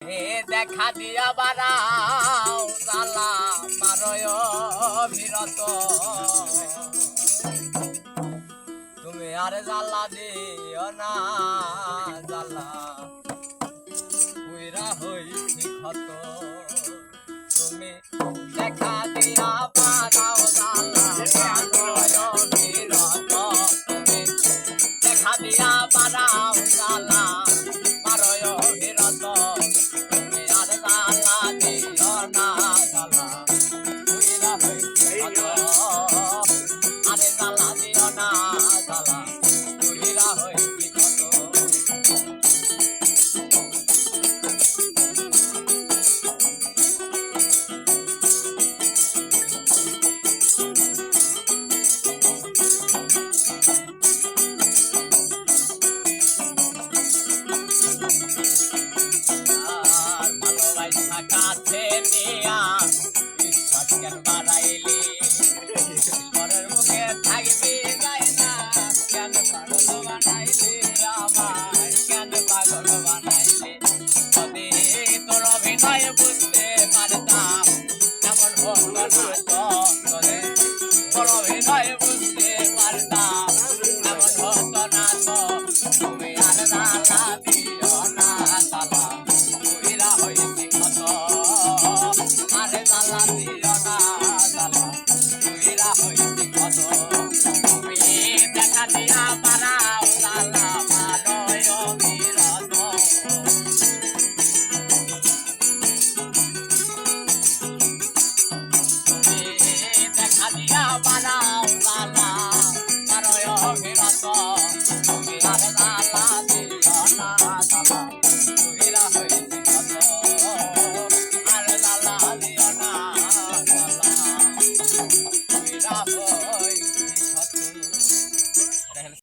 দেখা দিয়া বাড়াও জালা মারয় বিরত। তুমি আর জালা দিও না জালা উইরা হইছি ক্ষত। তুমি দেখা দিয়া বাড়াও জালা মারয় বিরত। তুমি দেখা দিয়া বাড়াও ಮೇಲೆ